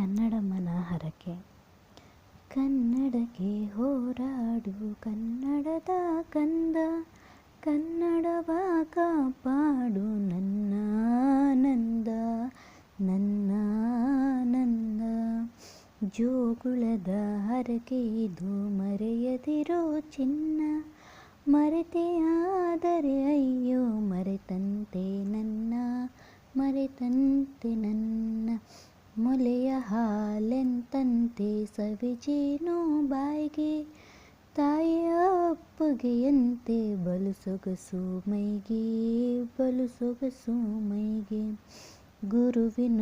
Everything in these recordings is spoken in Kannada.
ಕನ್ನಡ ಮನಹರಕೆ ಕನ್ನಡಕ್ಕೆ ಹೋರಾಡು, ಕನ್ನಡದ ಕಂದ, ಕನ್ನಡವ ಕಾಪಾಡು ನನ್ನ ನಂದ ನನ್ನ ನಂದ ಜೋಗುಳದ ಹರಕೆ ಇದು ಮರೆಯದಿರೋ ಚಿನ್ನ ಮರೆತೆಯಾದರೆ ಅಯ್ಯೋ ಮರೆತಂತೆ ನನ್ನ ಮರೆತಂತೆ ನನ್ನ. ಮೊಲೆಯ ಹಾಲೆಂತಂತೆ ಸವಿಜೇನು ಬಾಯಿಗೆ. ತಾಯಿಯ ಅಪ್ಪುಗೆಯಂತೆ ಬಲು ಸೊಗಸು ಮೈಗೆ ಬಲು ಸೊಗಸು ಮೈಗೆ. ಗುರುವಿನ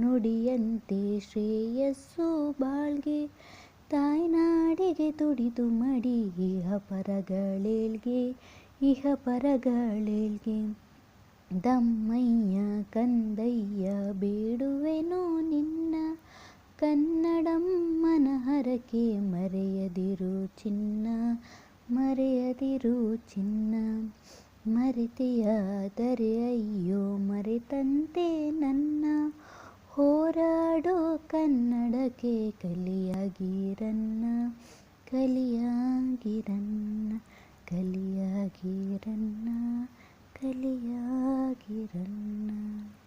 ನುಡಿಯಂತೆ ಶ್ರೇಯಸ್ಸು ಬಾಳ್ಗೆ. ತಾಯ್ನಾಡಿಗೆ ತುಡಿದು ಮಡಿ, ಇಹ ಪರಗಳೇಳ್ಗೆ ಇಹ ಪರಗಳೇಳ್ಗೆ. ದಮ್ಮಯ್ಯ, ಕಂದಯ್ಯ, ಬೇಡುವೆನೋ ನಿನ್ನ ಕನ್ನಡಮ್ಮನ ಹರಕೆ ಮರೆಯದಿರು ಚಿನ್ನ ಮರೆಯದಿರು ಚಿನ್ನ. ಮರೆತೆಯಾದರೆ ಅಯ್ಯೋ, ಮರೆತಂತೆ ನನ್ನ ಹೋರಾಡೋ ಕನ್ನಡಕ್ಕೆ ಕಲಿಯಾಗಿರನ್ನ ಕಲಿಯಾಗಿರನ್ನ ಕಲಿಯಾಗಿರನ್ನ ಕಲಿಯಾಗಿರನ್ನ